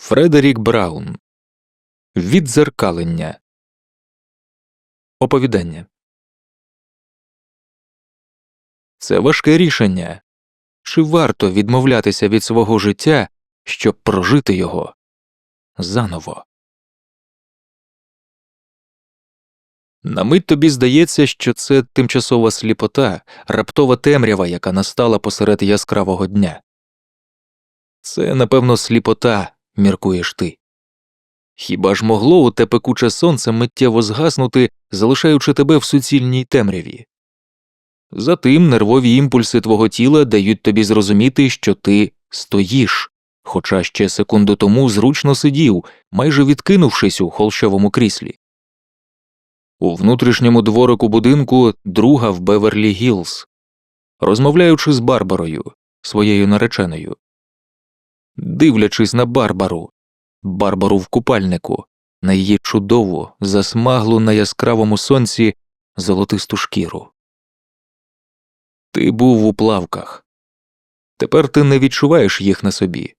Фредерік Браун Віддзеркалення Оповідання Це важке рішення. Чи варто відмовлятися від свого життя, щоб прожити його заново? На мить тобі здається, що це тимчасова сліпота, раптова темрява, яка настала посеред яскравого дня. Це, напевно, сліпота, міркуєш ти. Хіба ж могло у те пекуче сонце миттєво згаснути, залишаючи тебе в суцільній темряві? Затим нервові імпульси твого тіла дають тобі зрозуміти, що ти стоїш, хоча ще секунду тому зручно сидів, майже відкинувшись у холщовому кріслі. У внутрішньому дворику будинку друга в Беверлі Гілз, розмовляючи з Барбарою, своєю нареченою, дивлячись на Барбару, Барбару в купальнику, на її чудову, засмаглу на яскравому сонці золотисту шкіру. Ти був у плавках. Тепер ти не відчуваєш їх на собі.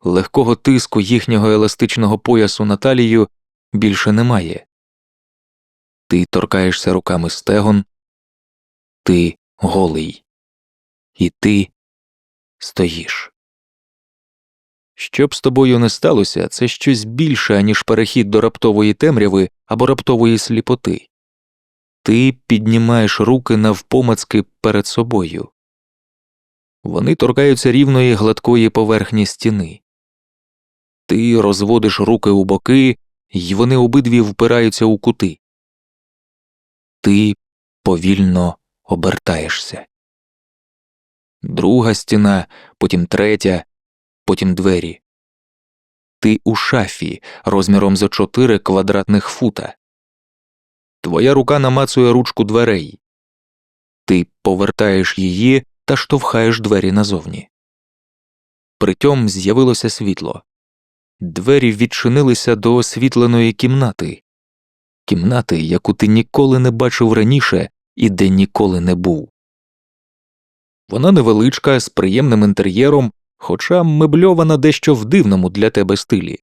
Легкого тиску їхнього еластичного поясу на талію більше немає. Ти торкаєшся руками стегон, ти голий, і ти стоїш. Що б з тобою не сталося, це щось більше, аніж перехід до раптової темряви або раптової сліпоти. Ти піднімаєш руки навпомацки перед собою. Вони торкаються рівної гладкої поверхні стіни. Ти розводиш руки у боки, й вони обидві впираються у кути. Ти повільно обертаєшся. Друга стіна, потім третя, потім двері. Ти у шафі розміром за чотири квадратних фута. Твоя рука намацує ручку дверей. Ти повертаєш її та штовхаєш двері назовні. Притьом з'явилося світло. Двері відчинилися до освітленої кімнати, кімнати, яку ти ніколи не бачив раніше і де ніколи не був. Вона невеличка, з приємним інтер'єром, хоча мебльована дещо в дивному для тебе стилі.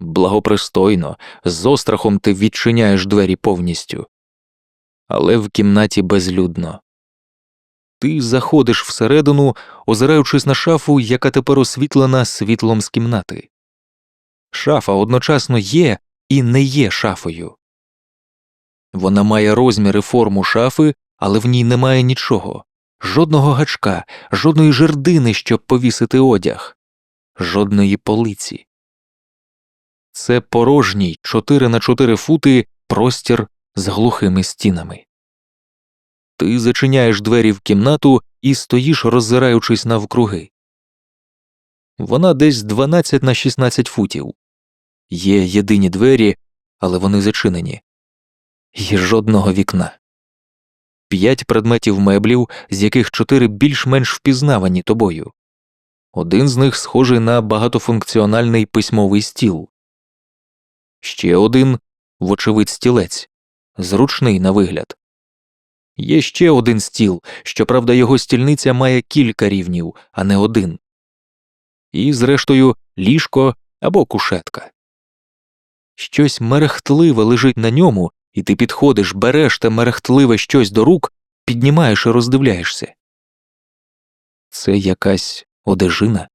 Благопристойно, з острахом ти відчиняєш двері повністю, але в кімнаті безлюдно. Ти заходиш всередину, озираючись на шафу, яка тепер освітлена світлом з кімнати. Шафа одночасно є і не є шафою. Вона має розмір і форму шафи, але в ній немає нічого жодного гачка, жодної жердини, щоб повісити одяг, жодної полиці. Це порожній 4 на 4 фути простір з глухими стінами. Ти зачиняєш двері в кімнату і стоїш, роззираючись навкруги. Вона десь 12 на 16 футів. Є єдині двері, але вони зачинені. Є жодного вікна. П'ять предметів меблів, з яких чотири більш-менш впізнавані тобою. Один з них схожий на багатофункціональний письмовий стіл. Ще один, вочевидь, стілець, зручний на вигляд. Є ще один стіл, щоправда, його стільниця має кілька рівнів, а не один. І, зрештою, ліжко або кушетка. Щось мерехтливе лежить на ньому, і ти підходиш, береш те мерехтливе щось до рук, піднімаєш і роздивляєшся. Це якась одежина.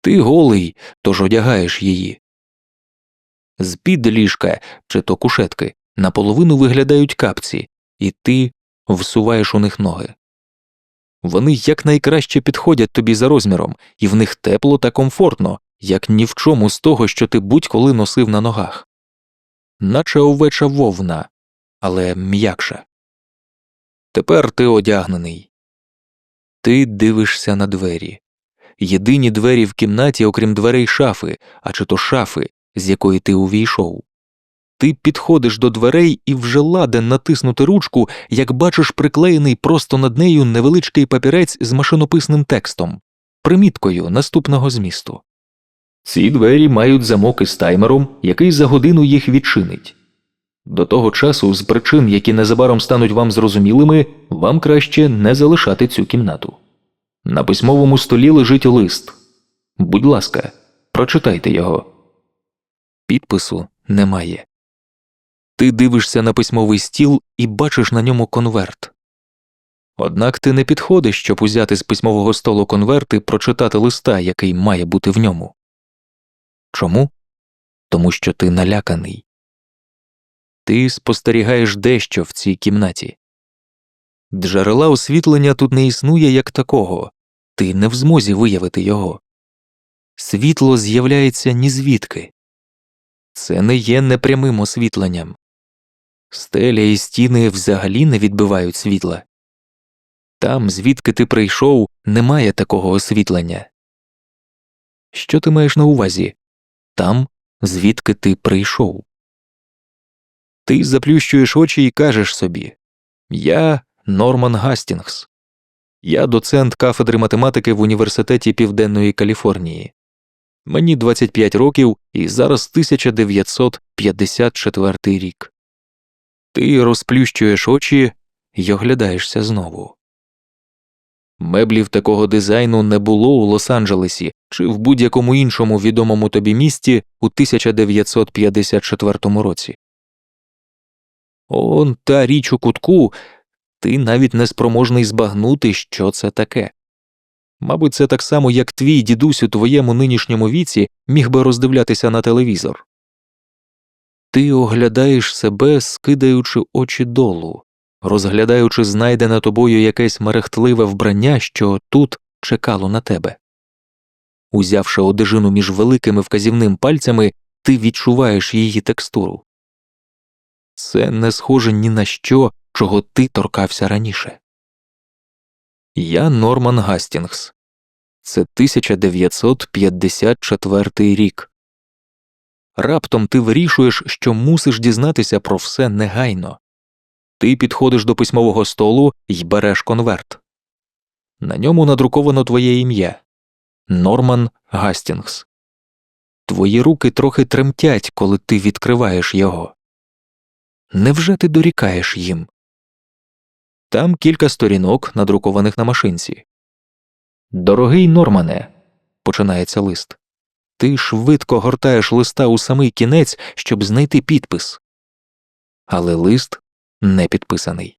Ти голий, тож одягаєш її. З під ліжка чи то кушетки наполовину виглядають капці, і ти всуваєш у них ноги. Вони якнайкраще підходять тобі за розміром, і в них тепло та комфортно, як ні в чому з того, що ти будь-коли носив на ногах, наче овеча вовна, але м'якша. Тепер ти одягнений. Ти дивишся на двері. Єдині двері в кімнаті, окрім дверей шафи, а чи то шафи, з якої ти увійшов. Ти підходиш до дверей і вже ладен натиснути ручку, як бачиш приклеєний просто над нею невеличкий папірець з машинописним текстом, приміткою наступного змісту. Ці двері мають замок із таймером, який за годину їх відчинить. До того часу, з причин, які незабаром стануть вам зрозумілими, вам краще не залишати цю кімнату. На письмовому столі лежить лист. Будь ласка, Прочитайте його. Підпису немає. Ти дивишся на письмовий стіл і бачиш на ньому конверт. Однак ти не підходиш, щоб узяти з письмового столу конверт і прочитати листа, який має бути в ньому. Чому? Тому що ти наляканий. Ти спостерігаєш дещо в цій кімнаті. Джерела освітлення тут не існує як такого, ти не в змозі виявити його. Світло з'являється ні звідки. Це не є непрямим освітленням. Стеля і стіни взагалі не відбивають світла. Там, звідки ти прийшов, немає такого освітлення. Що ти маєш на увазі? Там, звідки ти прийшов. Ти заплющуєш очі і кажеш собі Я Норман Гастінгс. Я доцент кафедри математики в університеті Південної Каліфорнії. Мені 25 років і зараз 1954 рік. Ти розплющуєш очі й оглядаєшся знову. Меблів такого дизайну не було у Лос-Анджелесі чи в будь-якому іншому відомому тобі місті у 1954 році. Он та річ у кутку, ти навіть не спроможний збагнути, що це таке. Мабуть, це так само, як твій дідусь у твоєму нинішньому віці міг би роздивлятися на телевізор. Ти оглядаєш себе, скидаючи очі долу, розглядаючи знайдене тобою якесь мерехтливе вбрання, що тут чекало на тебе. Узявши одежину між великими вказівним пальцями, ти відчуваєш її текстуру. Це не схоже ні на що, чого ти торкався раніше. Я Норман Гастінгс. Це 1954 рік. Раптом ти вирішуєш, що мусиш дізнатися про все негайно. Ти підходиш до письмового столу і береш конверт. На ньому надруковано твоє ім'я Норман Гастінгс. Твої руки трохи тремтять, коли ти відкриваєш його. Невже ти дорікаєш їм? Там кілька сторінок, надрукованих на машинці. Дорогий Нормане, починається лист. Ти швидко гортаєш листа у самий кінець, щоб знайти підпис. Але лист не підписаний.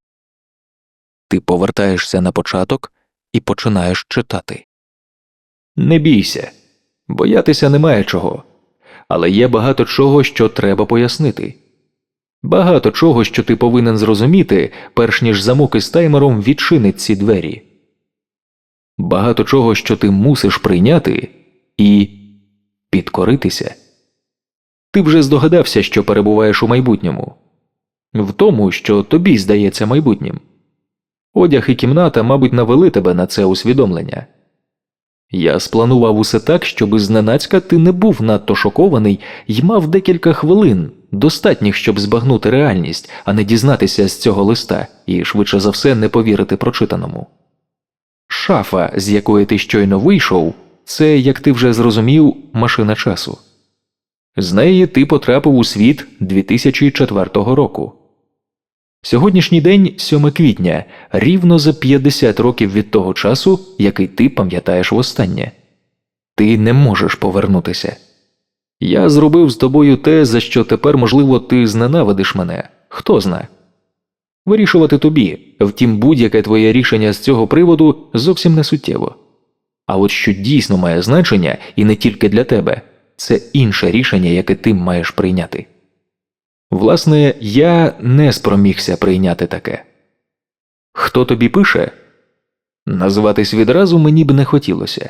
Ти повертаєшся на початок і починаєш читати. Не бійся, боятися немає чого, але є багато чого, що треба пояснити. Багато чого, що ти повинен зрозуміти, перш ніж замок із таймером відчинить ці двері. Багато чого, що ти мусиш прийняти і підкоритися. Ти вже здогадався, що перебуваєш у майбутньому, в тому, що тобі здається майбутнім. Одяг і кімната, мабуть, навели тебе на це усвідомлення. Я спланував усе так, щоби зненацька ти не був надто шокований і мав декілька хвилин, достатніх, щоб збагнути реальність, а не дізнатися з цього листа і, швидше за все, не повірити прочитаному. Шафа, з якої ти щойно вийшов, це, як ти вже зрозумів, машина часу. З неї ти потрапив у світ 2004 року. Сьогоднішній день 7 квітня, рівно за 50 років від того часу, який ти пам'ятаєш востаннє. Ти не можеш повернутися. Я зробив з тобою те, за що тепер, можливо, ти зненавидиш мене. Хто зна. Вирішувати тобі, втім, будь-яке твоє рішення з цього приводу зовсім не суттєво. А от що дійсно має значення, і не тільки для тебе, це інше рішення, яке ти маєш прийняти. Власне, я не спромігся прийняти таке. Хто тобі пише? Назватись відразу мені б не хотілося.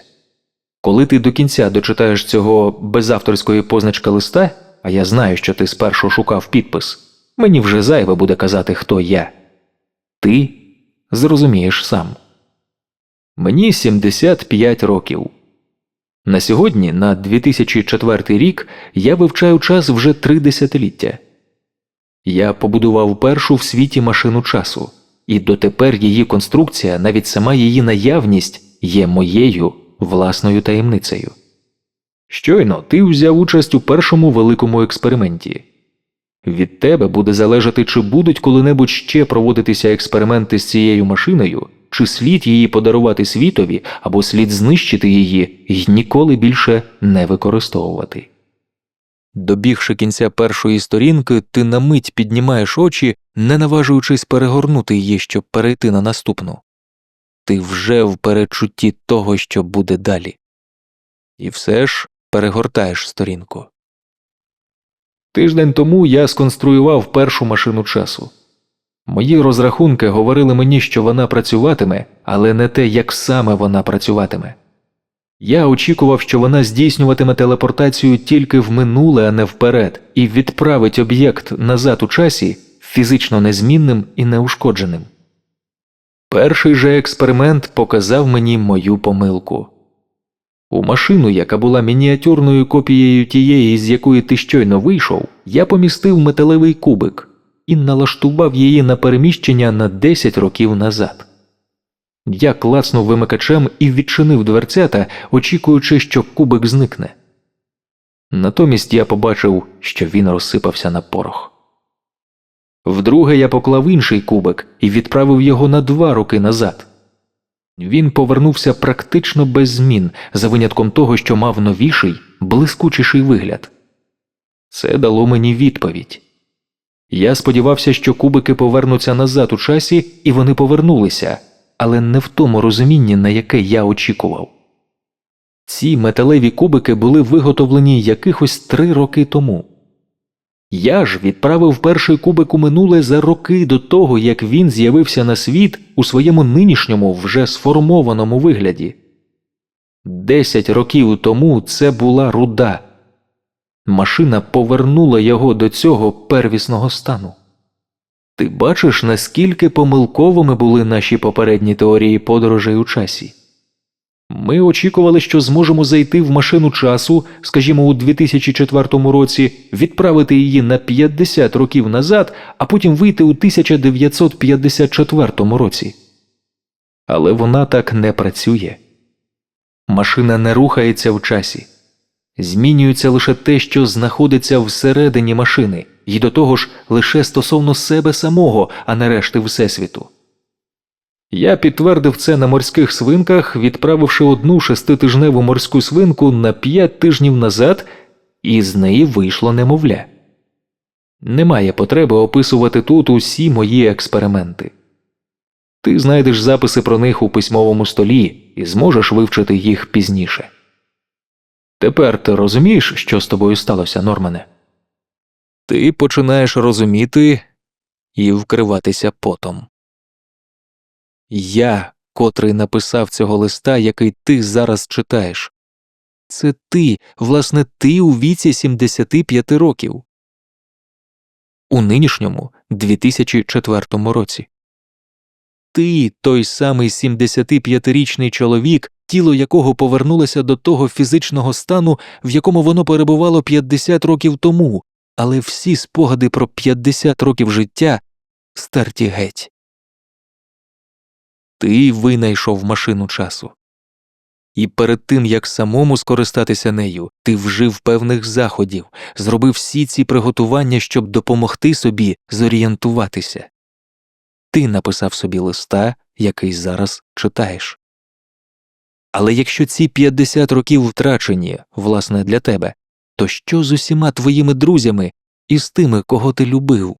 Коли ти до кінця дочитаєш цього безавторської позначки листа, а я знаю, що ти спершу шукав підпис, мені вже зайве буде казати, хто я. Ти зрозумієш сам. Мені 75 років. На сьогодні, на 2004 рік, я вивчаю час вже три десятиліття. Я побудував першу в світі машину часу, і дотепер її конструкція, навіть сама її наявність, є моєю власною таємницею. Щойно ти взяв участь у першому великому експерименті. Від тебе буде залежати, чи будуть коли-небудь ще проводитися експерименти з цією машиною, чи слід її подарувати світові, або слід знищити її і ніколи більше не використовувати. Добігши кінця першої сторінки, ти на мить піднімаєш очі, не наважуючись перегорнути її, щоб перейти на наступну. Ти вже в перечутті того, що буде далі. І все ж перегортаєш сторінку. Тиждень тому я сконструював першу машину часу. Мої розрахунки говорили мені, що вона працюватиме, але не те, як саме вона працюватиме. Я очікував, що вона здійснюватиме телепортацію тільки в минуле, а не вперед, і відправить об'єкт назад у часі фізично незмінним і неушкодженим. Перший же експеримент показав мені мою помилку. У машину, яка була мініатюрною копією тієї, з якої ти щойно вийшов, я помістив металевий кубик і налаштував її на переміщення на 10 років назад. Я клацнув вимикачем і відчинив дверцята, очікуючи, що кубик зникне. Натомість я побачив, що він розсипався на порох. Вдруге я поклав інший кубик і відправив його на два роки назад. Він повернувся практично без змін, за винятком того, що мав новіший, блискучіший вигляд. Це дало мені відповідь. Я сподівався, що кубики повернуться назад у часі, і вони повернулися, але не в тому розумінні, на яке я очікував. Ці металеві кубики були виготовлені якихось три роки тому. Я ж відправив перший кубик у минуле за роки до того, як він з'явився на світ у своєму нинішньому вже сформованому вигляді. Десять років тому це була руда. Машина повернула його до цього первісного стану. Ти бачиш, наскільки помилковими були наші попередні теорії подорожей у часі? Ми очікували, що зможемо зайти в машину часу, скажімо, у 2004 році, відправити її на 50 років назад, а потім вийти у 1954 році. Але вона так не працює. Машина не рухається в часі. Змінюється лише те, що знаходиться всередині машини, і до того ж лише стосовно себе самого, а не решти Всесвіту. Я підтвердив це на морських свинках, відправивши одну шеститижневу морську свинку на п'ять тижнів назад, і з неї вийшло немовля. Немає потреби описувати тут усі мої експерименти. Ти знайдеш записи про них у письмовому столі і зможеш вивчити їх пізніше. Тепер ти розумієш, що з тобою сталося, Нормане? Ти починаєш розуміти і вкриватися потом. Я, котрий написав цього листа, який ти зараз читаєш. Це ти, власне, ти у віці 75 років. У нинішньому 2004 році. Ти той самий 75-річний чоловік, тіло якого повернулося до того фізичного стану, в якому воно перебувало 50 років тому, але всі спогади про 50 років життя стерті геть. Ти винайшов машину часу. І перед тим як самому скористатися нею, ти вжив певних заходів, зробив всі ці приготування, щоб допомогти собі зорієнтуватися. Ти написав собі листа, який зараз читаєш. Але якщо ці 50 років втрачені, власне, для тебе, то що з усіма твоїми друзями і з тими, кого ти любив?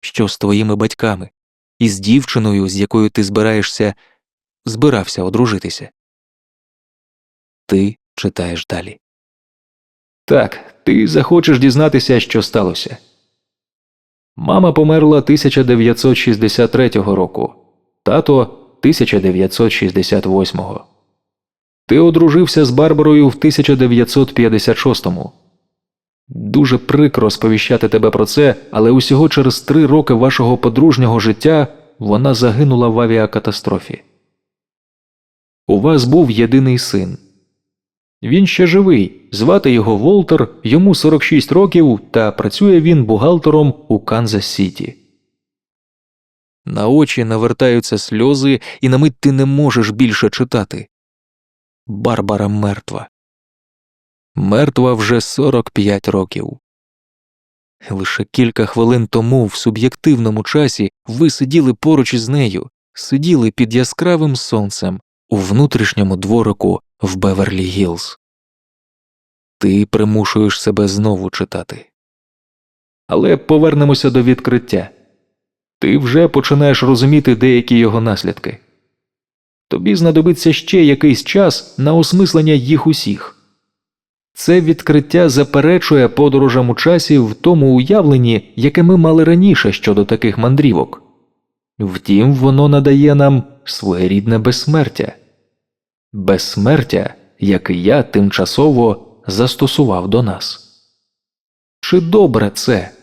Що з твоїми батьками, і з дівчиною, з якою ти збираєшся, збирався одружитися? Ти читаєш далі. Так, ти захочеш дізнатися, що сталося. Мама померла 1963 року, тато 1968. Ти одружився з Барбарою в 1956-му. Дуже прикро сповіщати тебе про це, але усього через три роки вашого подружнього життя вона загинула в авіакатастрофі. У вас був єдиний син. Він ще живий, звати його Волтер, йому 46 років, та працює він бухгалтером у Канзас Сіті. На очі навертаються сльози, і на мить ти не можеш більше читати. Барбара мертва. Мертва вже 45 років. Лише кілька хвилин тому, в суб'єктивному часі, ви сиділи поруч із нею, сиділи під яскравим сонцем у внутрішньому дворику в Беверлі Гілз. Ти примушуєш себе знову читати. Але повернемося до відкриття. Ти вже починаєш розуміти деякі його наслідки. Тобі знадобиться ще якийсь час на осмислення їх усіх. Це відкриття заперечує подорожам у часі в тому уявленні, яке ми мали раніше щодо таких мандрівок. Втім, воно надає нам своєрідне безсмертя, безсмертя, яке я тимчасово застосував до нас. Чи добре це?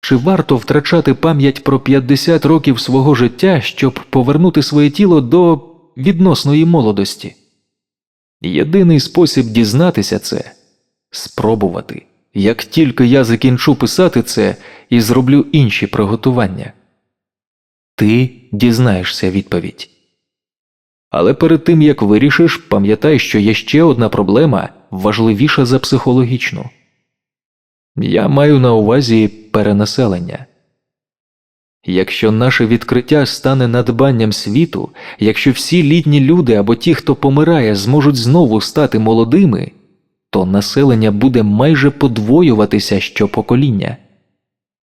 Чи варто втрачати пам'ять про 50 років свого життя, щоб повернути своє тіло до відносної молодості? Єдиний спосіб дізнатися це спробувати, як тільки я закінчу писати це і зроблю інші приготування. Ти дізнаєшся відповідь. Але перед тим як вирішиш, пам'ятай, що є ще одна проблема важливіша за психологічну. Я маю на увазі перенаселення. Якщо наше відкриття стане надбанням світу, якщо всі літні люди або ті, хто помирає, зможуть знову стати молодими, то населення буде майже подвоюватися щопокоління.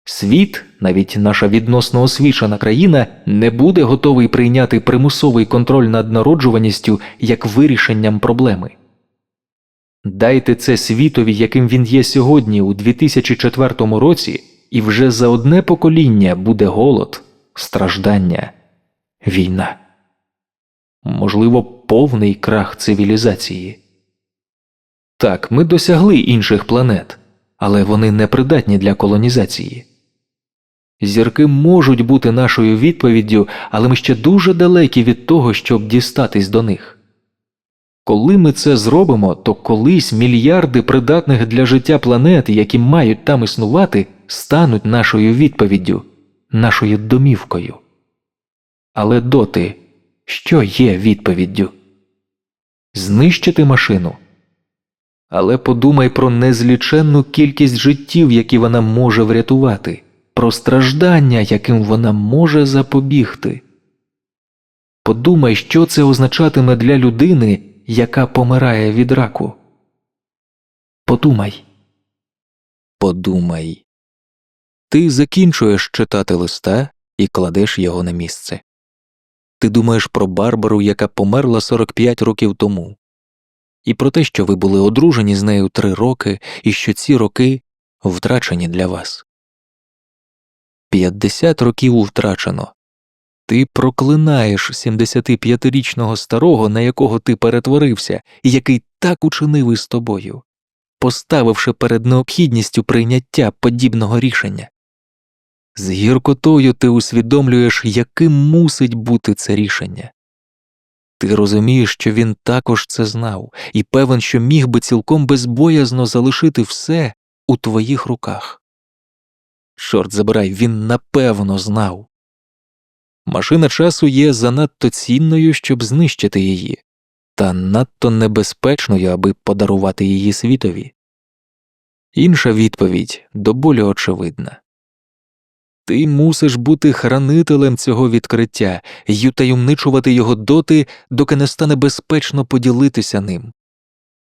Світ, навіть наша відносно освічена країна, не буде готовий прийняти примусовий контроль над народжуваністю як вирішенням проблеми. Дайте це світові, яким він є сьогодні, у 2004 році, і вже за одне покоління буде голод, страждання, війна. Можливо, повний крах цивілізації. Так, ми досягли інших планет, але вони не придатні для колонізації. Зірки можуть бути нашою відповіддю, але ми ще дуже далекі від того, щоб дістатись до них. Коли ми це зробимо, то колись мільярди придатних для життя планет, які мають там існувати, стануть нашою відповіддю, нашою домівкою. Але доти, що є відповіддю? Знищити машину. Але подумай про незліченну кількість життів, які вона може врятувати, про страждання, яким вона може запобігти. Подумай, що це означатиме для людини, яка помирає від раку. Подумай. Подумай. Ти закінчуєш читати листа і кладеш його на місце. Ти думаєш про Барбару, яка померла 45 років тому, і про те, що ви були одружені з нею три роки, і що ці роки втрачені для вас. 50 років втрачено. Ти проклинаєш 75-річного старого, на якого ти перетворився, і який так учинив із тобою, поставивши перед необхідністю прийняття подібного рішення. З гіркотою ти усвідомлюєш, яким мусить бути це рішення. Ти розумієш, що він також це знав, і певен, що міг би цілком безбоязно залишити все у твоїх руках. Чорт забирай, він напевно знав. Машина часу є занадто цінною, щоб знищити її, та надто небезпечною, аби подарувати її світові. Інша відповідь до болю очевидна ти мусиш бути хранителем цього відкриття й утаємничувати його доти, доки не стане безпечно поділитися ним,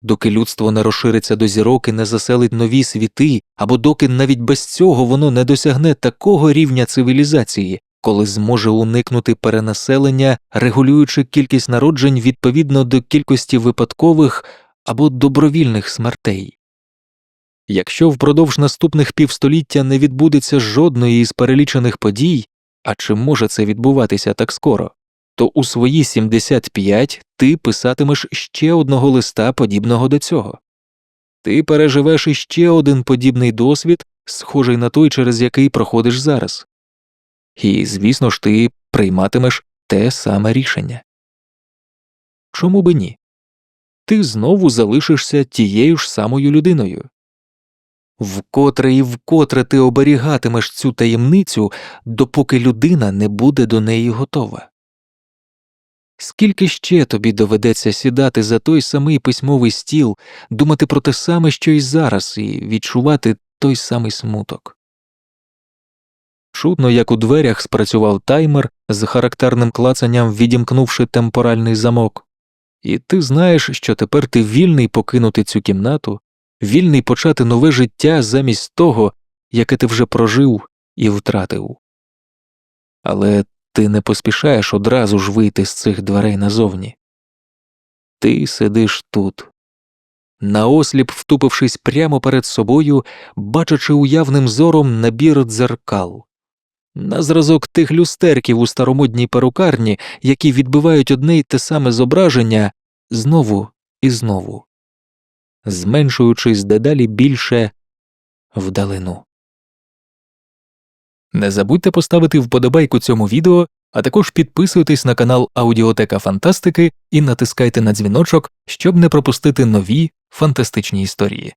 доки людство не розшириться до зірок і не заселить нові світи, або доки навіть без цього воно не досягне такого рівня цивілізації, коли зможе уникнути перенаселення, регулюючи кількість народжень відповідно до кількості випадкових або добровільних смертей. Якщо впродовж наступних півстоліття не відбудеться жодної із перелічених подій, а чи може це відбуватися так скоро, то у свої 75 ти писатимеш ще одного листа, подібного до цього. Ти переживеш іще один подібний досвід, схожий на той, через який проходиш зараз. І, звісно ж, ти прийматимеш те саме рішення. Чому би ні? Ти знову залишишся тією ж самою людиною. Вкотре і вкотре ти оберігатимеш цю таємницю, допоки людина не буде до неї готова. Скільки ще тобі доведеться сідати за той самий письмовий стіл, думати про те саме, що й зараз, і відчувати той самий смуток? Чутно, як у дверях спрацював таймер, з характерним клацанням відімкнувши темпоральний замок. І ти знаєш, що тепер ти вільний покинути цю кімнату, вільний почати нове життя замість того, яке ти вже прожив і втратив. Але ти не поспішаєш одразу ж вийти з цих дверей назовні. Ти сидиш тут, наосліп втупившись прямо перед собою, бачачи уявним зором набір дзеркал. На зразок тих люстерків у старомодній перукарні, які відбивають одне й те саме зображення знову і знову, зменшуючись дедалі більше вдалину. Не забудьте поставити вподобайку цьому відео, а також підписуйтесь на канал Аудіотека Фантастики і натискайте на дзвіночок, щоб не пропустити нові фантастичні історії.